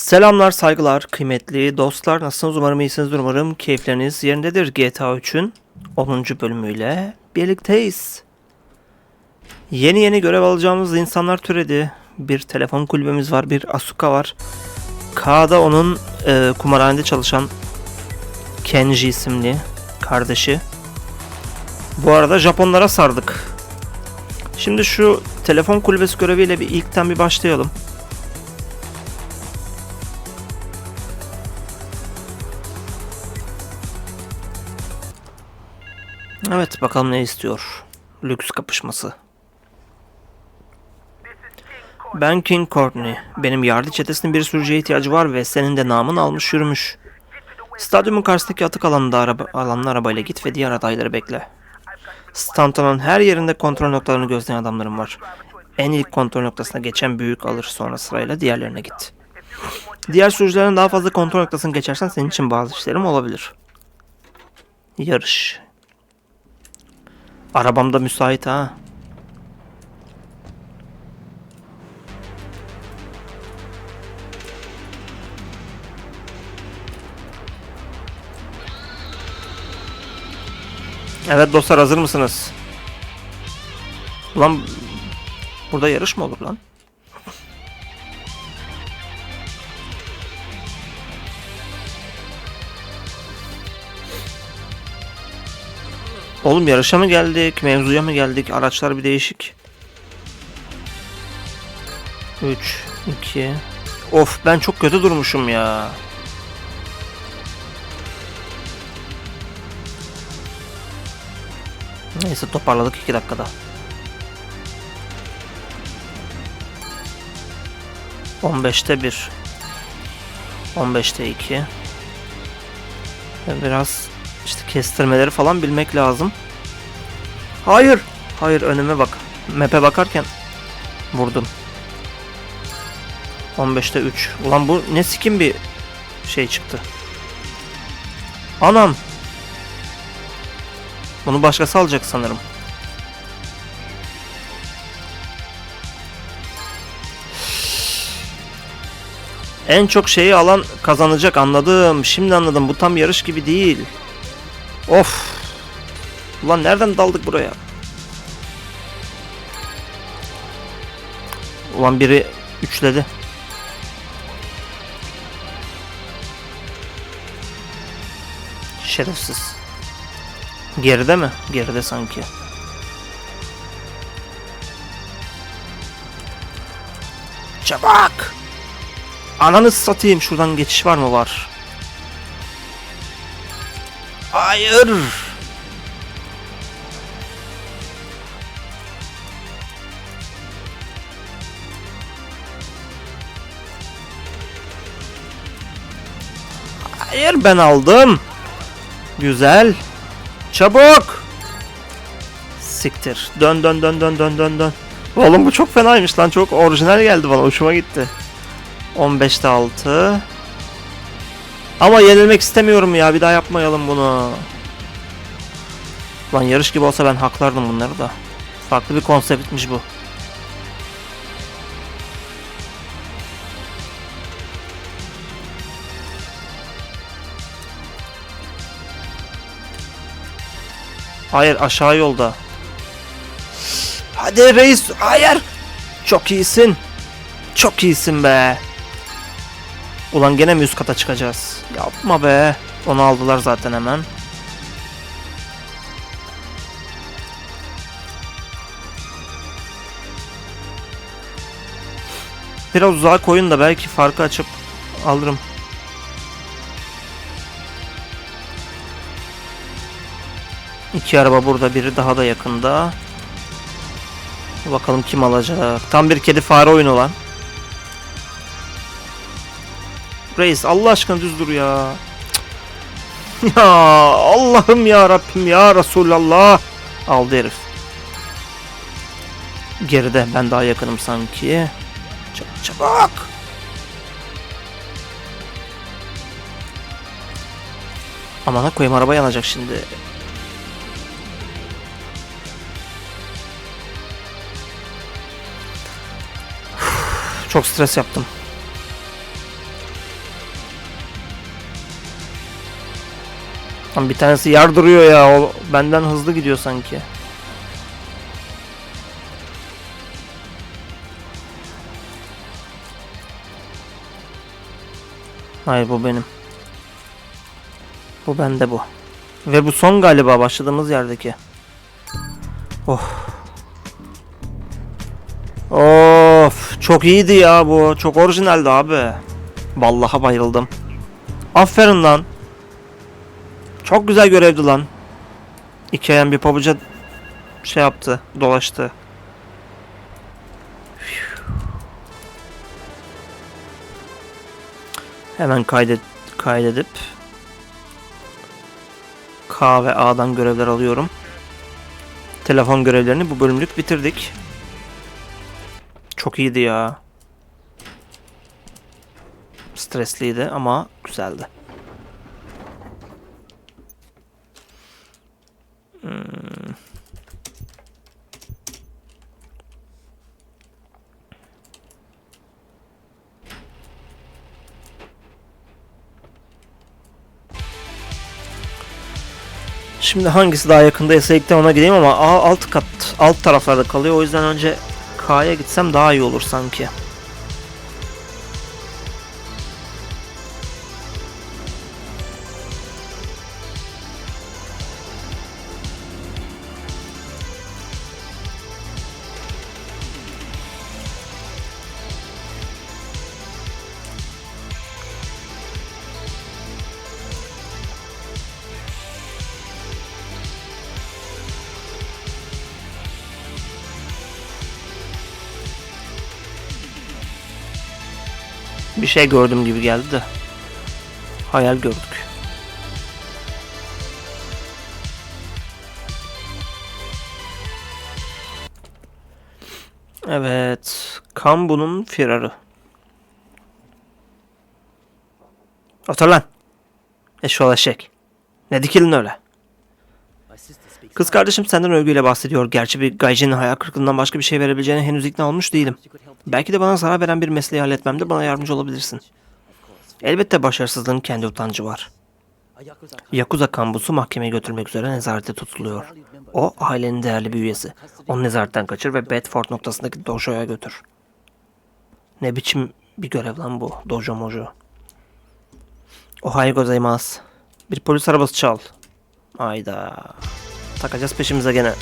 Selamlar, saygılar, kıymetli dostlar. Nasılsınız? Umarım iyisinizdir. Umarım keyifleriniz yerindedir. GTA 3'ün 10. bölümüyle birlikteyiz. Yeni yeni görev alacağımız insanlar türedi. Bir telefon kulübemiz var, bir Asuka var. K'da onun e, kumarhanede çalışan Kenji isimli kardeşi. Bu arada Japonlara sardık. Şimdi şu telefon kulübesi göreviyle bir ilkten bir başlayalım. Evet bakalım ne istiyor. Lüks kapışması. Ben King Courtney. Benim yardı çetesinin bir sürücüye ihtiyacı var ve senin de namın almış yürümüş. Stadyumun karşısındaki atık alanında araba, alanlı arabayla git ve diğer adayları bekle. Stanton'un her yerinde kontrol noktalarını gözleyen adamlarım var. En ilk kontrol noktasına geçen büyük alır sonra sırayla diğerlerine git. Diğer sürücülerin daha fazla kontrol noktasını geçersen senin için bazı işlerim olabilir. Yarış. Arabam da müsait ha. Evet dostlar hazır mısınız? Ulan burada yarış mı olur lan? Oğlum yarışa mı geldik? Mevzuya mı geldik? Araçlar bir değişik. 3, 2... Of ben çok kötü durmuşum ya. Neyse toparladık 2 dakikada. On beşte bir. On beşte iki. Biraz kestirmeleri falan bilmek lazım. Hayır. Hayır önüme bak. Map'e bakarken vurdum. 15'te 3. Ulan bu ne sikim bir şey çıktı. Anam. Bunu başkası alacak sanırım. En çok şeyi alan kazanacak anladım. Şimdi anladım. Bu tam yarış gibi değil. Of. Ulan nereden daldık buraya? Ulan biri üçledi. Şerefsiz. Geride mi? Geride sanki. Çabuk! Ananı satayım. Şuradan geçiş var mı? Var. Hayır. Hayır ben aldım. Güzel. Çabuk. Siktir. Dön dön dön dön dön dön dön. Oğlum bu çok fenaymış lan. Çok orijinal geldi bana. Hoşuma gitti. 15'te 6. Ama yenilmek istemiyorum ya. Bir daha yapmayalım bunu. Lan yarış gibi olsa ben haklardım bunları da. Farklı bir konseptmiş bu. Hayır aşağı yolda. Hadi reis. Hayır. Çok iyisin. Çok iyisin be. Ulan gene mi üst kata çıkacağız? Yapma be. Onu aldılar zaten hemen. Biraz uzağa koyun da belki farkı açıp alırım. İki araba burada, biri daha da yakında. Bakalım kim alacak. Tam bir kedi fare oyunu lan. Reis Allah aşkına düz dur ya. Ya Allah'ım ya Rabbim ya Resulallah. Aldı herif. Geride ben daha yakınım sanki. Çabuk çabuk. Amana koyayım araba yanacak şimdi. Çok stres yaptım. Lan bir tanesi yardırıyor ya. O benden hızlı gidiyor sanki. Hayır bu benim. Bu bende bu. Ve bu son galiba başladığımız yerdeki. Oh. Of çok iyiydi ya bu. Çok orijinaldi abi. Vallahi bayıldım. Aferin lan. Çok güzel görevdi lan. İki ayağın bir pabuca şey yaptı, dolaştı. Hemen kaydet kaydedip K ve A'dan görevler alıyorum. Telefon görevlerini bu bölümlük bitirdik. Çok iyiydi ya. Stresliydi ama güzeldi. Hmm. Şimdi hangisi daha yakındaysa ilkten ona gideyim ama alt kat alt taraflarda kalıyor. O yüzden önce K'ya gitsem daha iyi olur sanki. Şey gördüm gibi geldi de. Hayal gördük. Evet. Kambu'nun firarı. Otur lan. Eşşoğlu eşek. Ne dikilin öyle? Kız kardeşim senden övgüyle bahsediyor. Gerçi bir gaijinin hayal kırıklığından başka bir şey verebileceğine henüz ikna olmuş değilim. Belki de bana zarar veren bir mesleği halletmemde bana yardımcı olabilirsin. Elbette başarısızlığın kendi utancı var. Yakuza kambusu mahkemeye götürmek üzere nezarette tutuluyor. O ailenin değerli bir üyesi. Onu nezaretten kaçır ve Bedford noktasındaki dojoya götür. Ne biçim bir görev lan bu dojo mojo. Ohayo gozaimasu. Bir polis arabası çal. Ayda. Takacağız peşimize gene.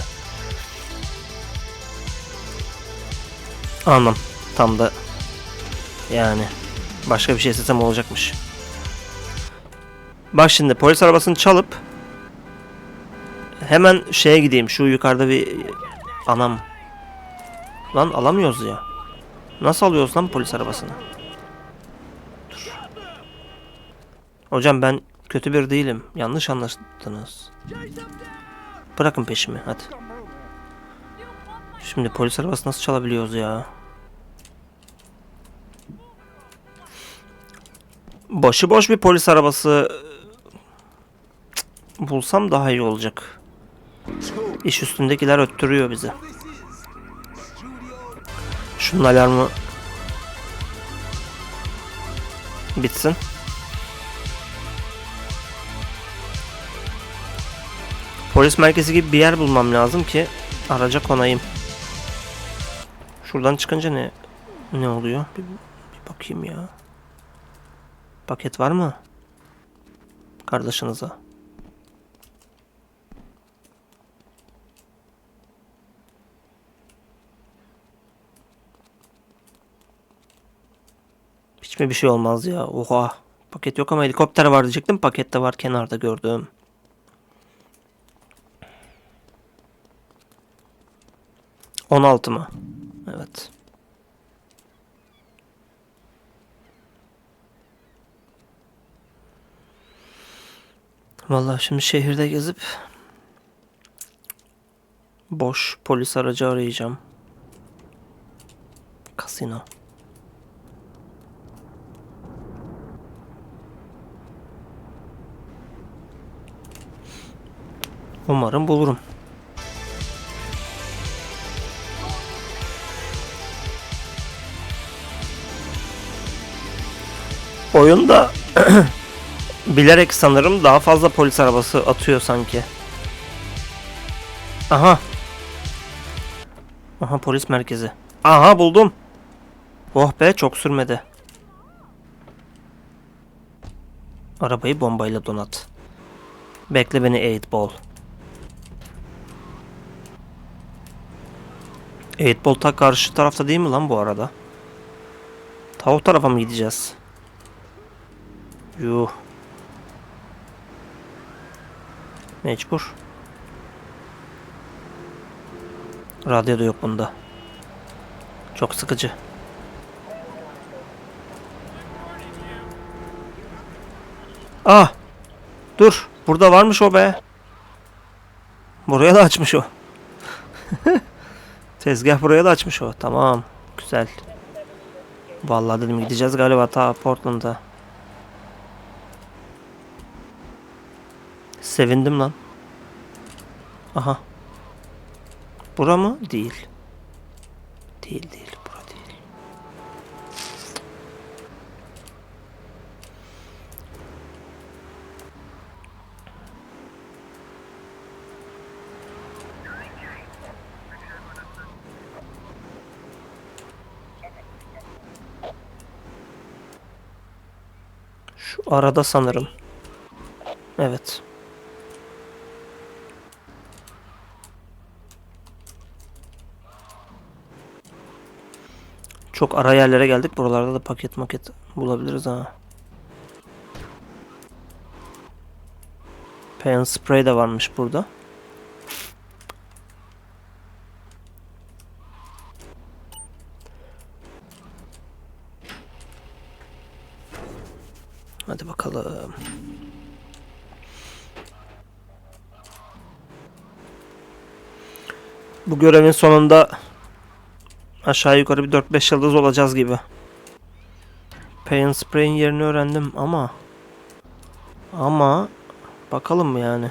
Anlam. Tam da yani başka bir şey istesem olacakmış. Bak şimdi polis arabasını çalıp hemen şeye gideyim. Şu yukarıda bir anam. Lan alamıyoruz ya. Nasıl alıyoruz lan polis arabasını? Dur. Hocam ben kötü bir değilim. Yanlış anlaştınız. Bırakın peşimi hadi. Şimdi polis arabası nasıl çalabiliyoruz ya? Başıboş bir polis arabası cık, bulsam daha iyi olacak. İş üstündekiler öttürüyor bizi. Şunun alarmı bitsin. Polis merkezi gibi bir yer bulmam lazım ki araca konayım. Şuradan çıkınca ne ne oluyor? Bir, bir bakayım ya. Paket var mı? Kardeşinize. Hiç mi bir şey olmaz ya? Oha. Paket yok ama helikopter var diyecektim. Paket de var kenarda gördüm. On altı mı? Evet. Vallahi şimdi şehirde gezip boş polis aracı arayacağım. Kasino. Umarım bulurum. Oyunda Bilerek sanırım daha fazla polis arabası atıyor sanki. Aha. Aha polis merkezi. Aha buldum. Oh be çok sürmedi. Arabayı bombayla donat. Bekle beni 8 ball. 8 ball ta karşı tarafta değil mi lan bu arada? Ta o tarafa mı gideceğiz? Yuh. Mecbur. Radyo da yok bunda. Çok sıkıcı. Ah! Dur. Burada varmış o be. Buraya da açmış o. Tezgah buraya da açmış o. Tamam. Güzel. Vallahi dedim gideceğiz galiba ta Portland'a. Sevindim lan. Aha. Bura mı? Değil. Değil değil. Bura değil. Şu arada sanırım. Evet. Çok ara yerlere geldik. Buralarda da paket maket bulabiliriz ha. Pen spray de varmış burada. Hadi bakalım. Bu görevin sonunda aşağı yukarı bir 4-5 yıldız olacağız gibi. Paint Spray'in yerini öğrendim ama ama bakalım mı yani.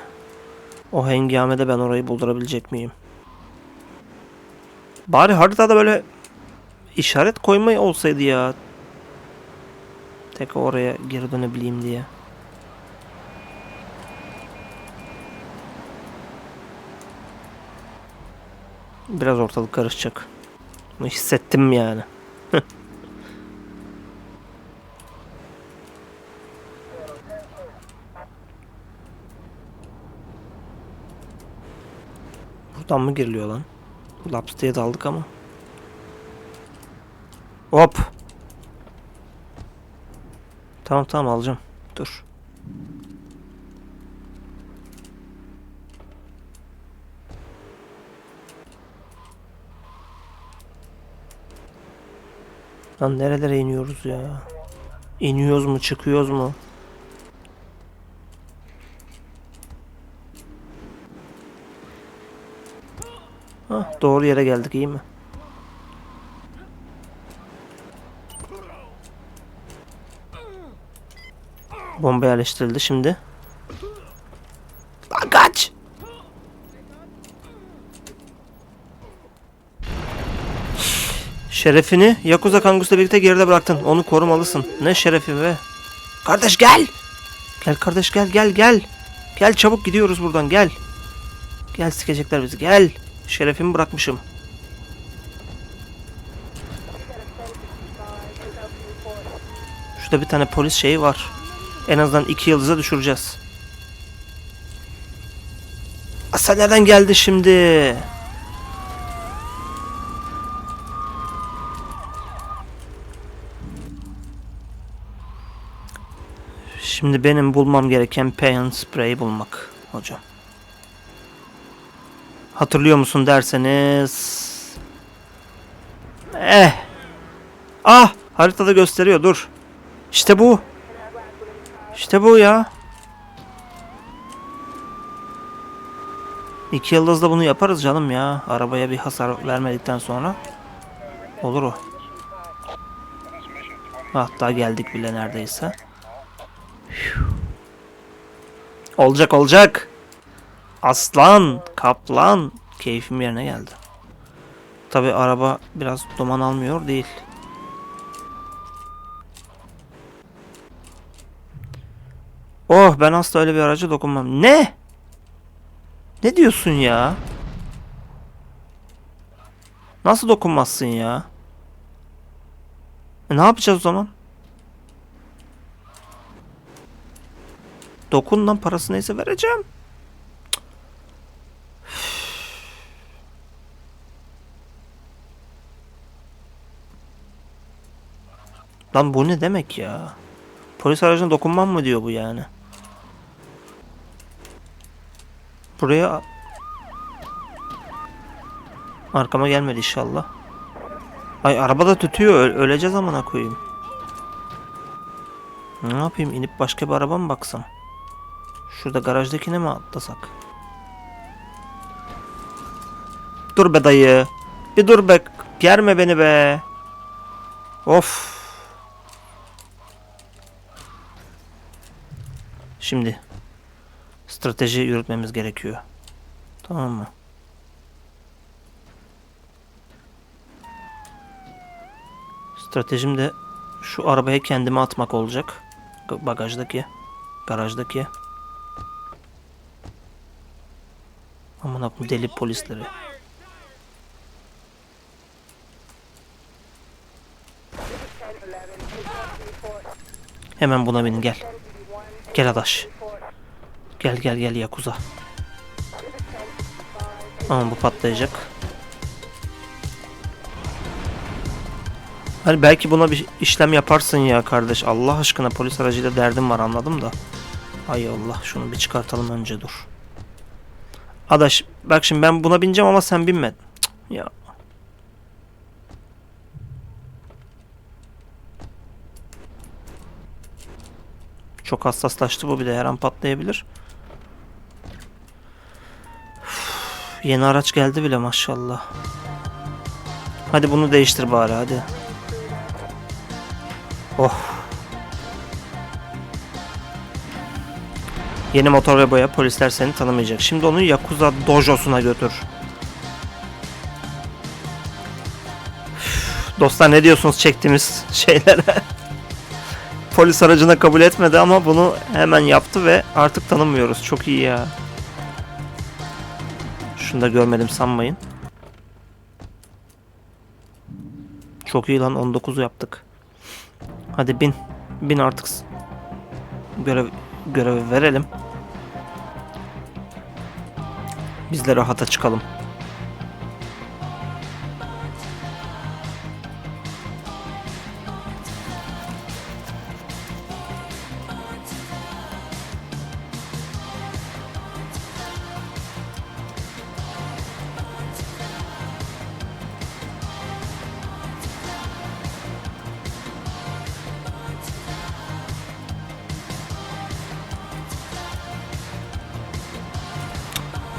O hengamede ben orayı buldurabilecek miyim? Bari haritada böyle işaret koyma olsaydı ya. Tek oraya geri dönebileyim diye. Biraz ortalık karışacak. Hissettim yani. Buradan mı giriliyor lan? Laps diye daldık ama. Hop. Tamam tamam alacağım. Dur. Lan nerelere iniyoruz ya? İniyoruz mu çıkıyoruz mu? Hah, doğru yere geldik iyi mi? Bomba yerleştirildi şimdi. Şerefini Yakuza Kangus'la birlikte geride bıraktın. Onu korumalısın. Ne şerefi be? Kardeş gel! Gel kardeş gel gel gel. Gel çabuk gidiyoruz buradan gel. Gel sikecekler bizi gel. Şerefimi bırakmışım. Şurada bir tane polis şeyi var. En azından iki yıldıza düşüreceğiz. Asa nereden geldi şimdi? Şimdi benim bulmam gereken Paint Spray bulmak hocam. Hatırlıyor musun derseniz... Eh. Ah haritada gösteriyor dur. İşte bu. İşte bu ya. İki yıldızda bunu yaparız canım ya. Arabaya bir hasar vermedikten sonra. Olur o. Hatta geldik bile neredeyse. Olacak olacak. Aslan, kaplan. Keyfim yerine geldi. Tabi araba biraz duman almıyor değil. Oh ben asla öyle bir araca dokunmam. Ne? Ne diyorsun ya? Nasıl dokunmazsın ya? E, ne yapacağız o zaman? Dokun lan parası neyse vereceğim. Lan bu ne demek ya? Polis aracına dokunmam mı diyor bu yani? Buraya arkama gelmedi inşallah. Ay araba da tütüyor. Ö- öleceğiz amına koyayım. Ne yapayım? inip başka bir araba mı baksam? Şurada garajdakine mi atlasak? Dur be dayı. Bir dur be. Germe beni be. Of. Şimdi strateji yürütmemiz gerekiyor. Tamam mı? Stratejim de şu arabaya kendime atmak olacak. Bagajdaki, garajdaki. Aman bu deli polisleri. Hemen buna binin gel. Gel adaş. Gel gel gel Yakuza. Aman bu patlayacak. Hani belki buna bir işlem yaparsın ya kardeş. Allah aşkına polis aracıyla derdim var anladım da. Ay Allah şunu bir çıkartalım önce dur. Adaş bak şimdi ben buna bineceğim ama sen binme. Ya. Çok hassaslaştı bu bir de her an patlayabilir. Üf, Yeni araç geldi bile maşallah. Hadi bunu değiştir bari hadi. Oh. Yeni motor ve boya polisler seni tanımayacak. Şimdi onu Yakuza dojosuna götür. Dostlar ne diyorsunuz çektiğimiz şeylere? Polis aracına kabul etmedi ama bunu hemen yaptı ve artık tanımıyoruz. Çok iyi ya. Şunu da görmedim sanmayın. Çok iyi lan 19'u yaptık. Hadi bin. Bin artık. Görev, görevi verelim. Biz de rahata çıkalım.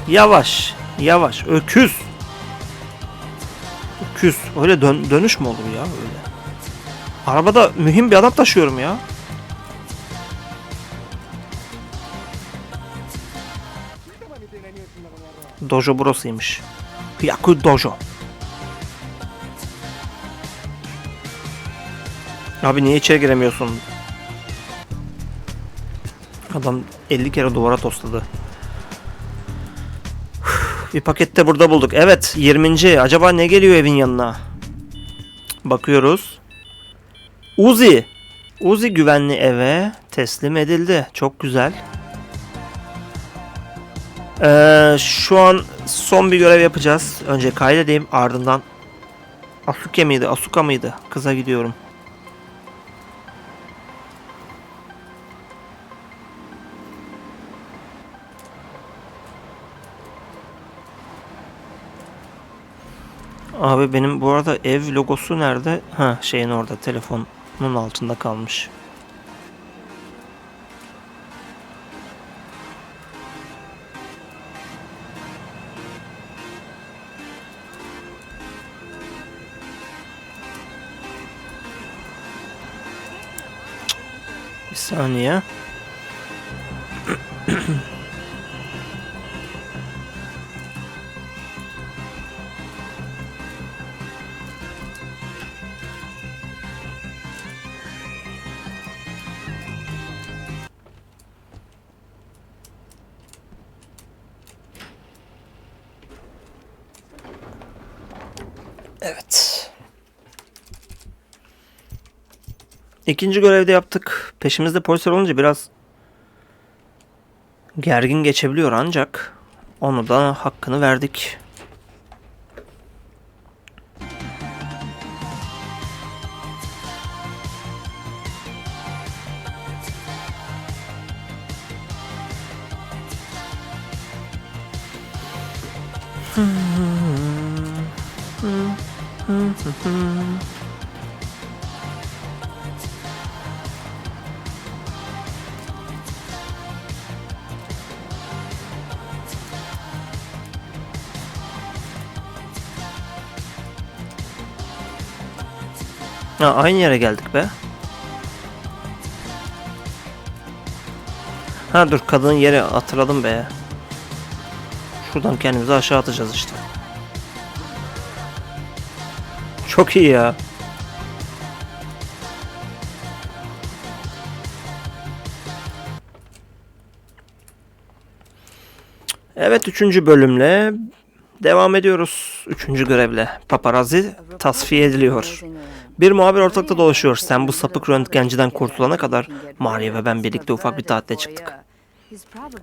Yavaş. Yavaş. Öküz. Öküz. Öyle dön dönüş mü olur ya öyle? Arabada mühim bir adam taşıyorum ya. Dojo burasıymış. Yaku Dojo. Abi niye içeri giremiyorsun? Adam 50 kere duvara tosladı. Bir pakette burada bulduk. Evet 20. Acaba ne geliyor evin yanına? Bakıyoruz. Uzi. Uzi güvenli eve teslim edildi. Çok güzel. Ee, şu an son bir görev yapacağız. Önce kaydedeyim ardından Asuke miydi? Asuka mıydı? Kıza gidiyorum. Abi benim bu arada ev logosu nerede? Ha şeyin orada telefonun altında kalmış. Bir saniye. Evet. İkinci görevde yaptık. Peşimizde polisler olunca biraz gergin geçebiliyor ancak onu da hakkını verdik. Ha, aynı yere geldik be. Ha dur kadının yeri hatırladım be. Şuradan kendimizi aşağı atacağız işte. Çok iyi ya. Evet üçüncü bölümle devam ediyoruz. Üçüncü görevle. Paparazzi tasfiye ediliyor. Bir muhabir ortalıkta dolaşıyor. Sen bu sapık röntgenciden kurtulana kadar Maria ve ben birlikte ufak bir tatile çıktık.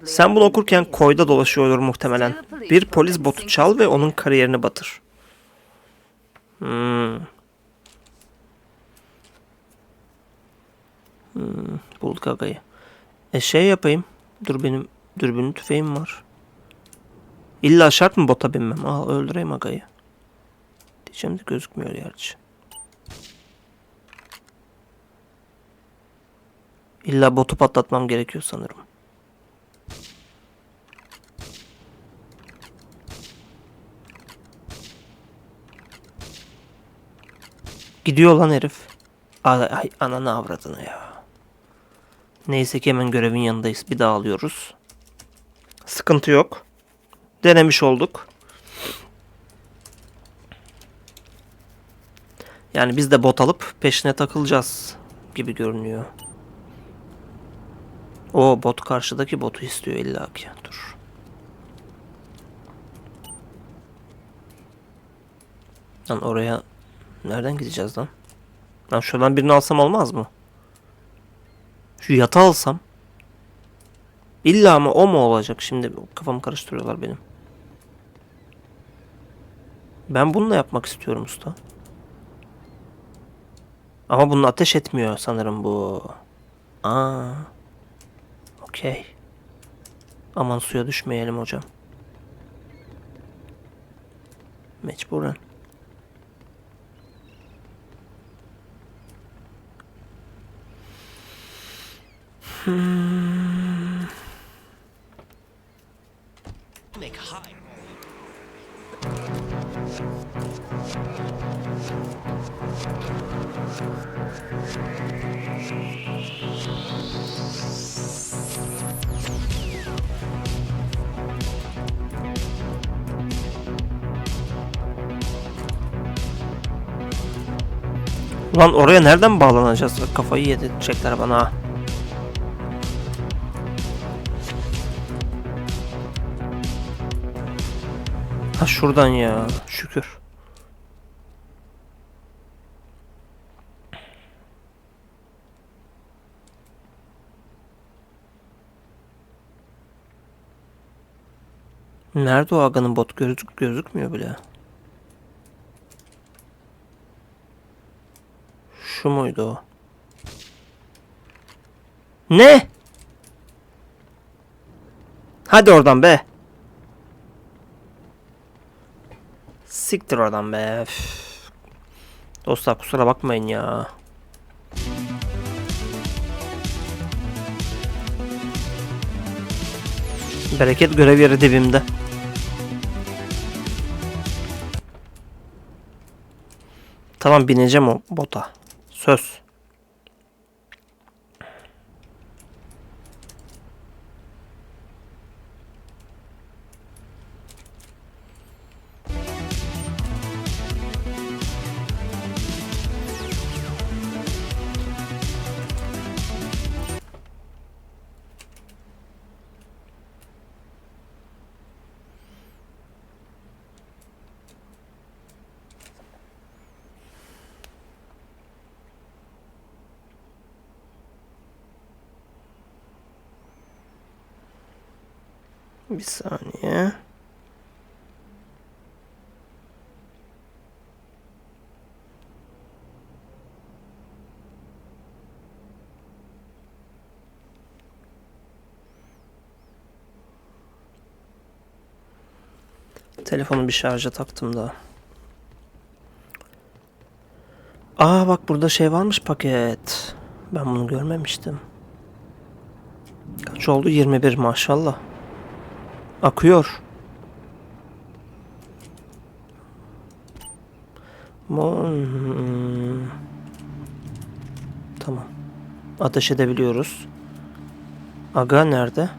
Sen bunu okurken koyda dolaşıyordur muhtemelen. Bir polis botu çal ve onun kariyerini batır. Hmm. Hmm, bulduk agayı. E şey yapayım. Dur benim dürbünlü tüfeğim var. İlla şart mı bota binmem? Al öldüreyim agayı. Diyeceğim de gözükmüyor gerçi. İlla botu patlatmam gerekiyor sanırım. Gidiyor lan herif. Ay, ay ananı avradını ya. Neyse ki hemen görevin yanındayız. Bir daha alıyoruz. Sıkıntı yok. Denemiş olduk. Yani biz de bot alıp peşine takılacağız gibi görünüyor. O bot karşıdaki botu istiyor illa ki. Dur. Lan oraya nereden gideceğiz lan? Lan şuradan birini alsam olmaz mı? Şu yatağı alsam. İlla ama o mu olacak? Şimdi kafamı karıştırıyorlar benim. Ben bununla yapmak istiyorum usta. Ama bunu ateş etmiyor sanırım bu. Aa. Okey. Aman suya düşmeyelim hocam. Mecburen. Make Ulan oraya nereden bağlanacağız? Kafayı yedirecekler bana. Ha şuradan ya. Şükür. Nerede o aganın bot gözük gözükmüyor bile. Şu muydu o? Ne? Hadi oradan be. Siktir oradan be. Üf. Dostlar kusura bakmayın ya. Bereket görev yeri dibimde. Tamam bineceğim o bota. Söz. Bir saniye. Telefonu bir şarja taktım da. Aa bak burada şey varmış paket. Ben bunu görmemiştim. Kaç oldu? 21 maşallah. Akıyor. Mon- Tamam. Ateş edebiliyoruz. Aga nerede?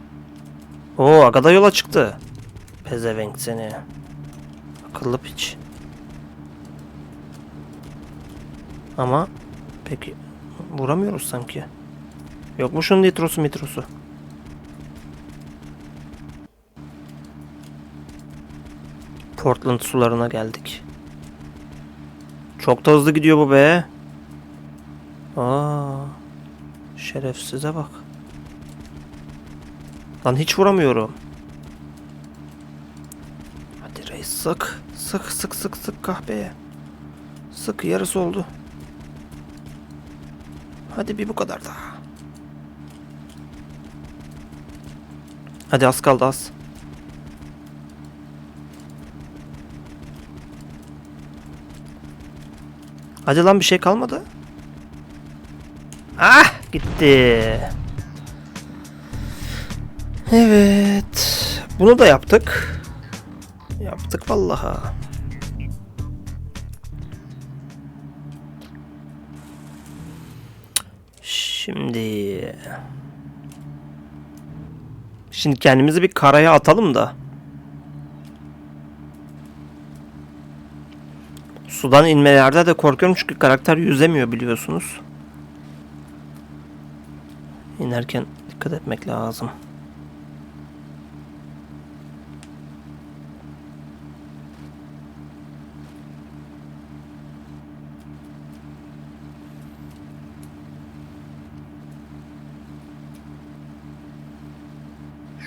Oo Aga da yola çıktı. Pezevenk seni. Akıllı piç. Ama peki vuramıyoruz sanki. Yok mu şunun nitrosu mitrosu? Portland sularına geldik. Çok da hızlı gidiyor bu be. Aa, şerefsize bak. Lan hiç vuramıyorum. Hadi reis sık. Sık sık sık sık kahveye. Sık yarısı oldu. Hadi bir bu kadar daha. Hadi az kaldı az. Hadi lan bir şey kalmadı. Ah gitti. Evet. Bunu da yaptık. Yaptık vallaha. Şimdi Şimdi kendimizi bir karaya atalım da. Sudan inmelerde de korkuyorum çünkü karakter yüzemiyor biliyorsunuz. İnerken dikkat etmek lazım.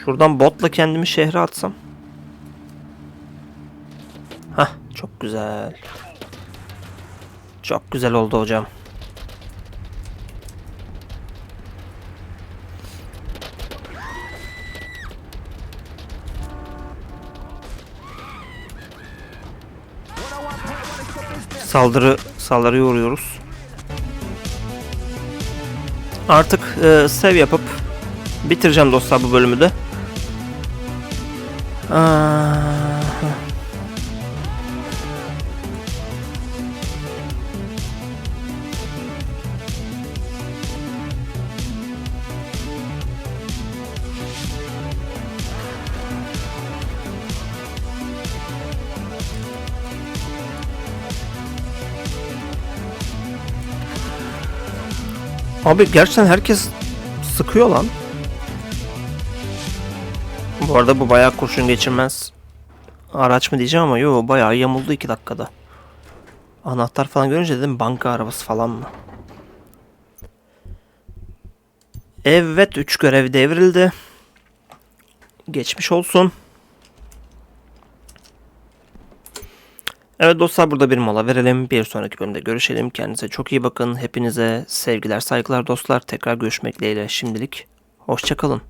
Şuradan botla kendimi şehre atsam. Hah çok güzel. Çok güzel oldu hocam. Saldırı saldırıya uğruyoruz. Artık e, save yapıp bitireceğim dostlar bu bölümü de. Aa, Abi gerçekten herkes sıkıyor lan. Bu arada bu bayağı kurşun geçirmez araç mı diyeceğim ama yo bayağı yamuldu 2 dakikada. Anahtar falan görünce dedim banka arabası falan mı? Evet 3 görev devrildi. Geçmiş olsun. Evet dostlar burada bir mola verelim. Bir sonraki bölümde görüşelim. Kendinize çok iyi bakın. Hepinize sevgiler saygılar dostlar. Tekrar görüşmek dileğiyle şimdilik. Hoşçakalın.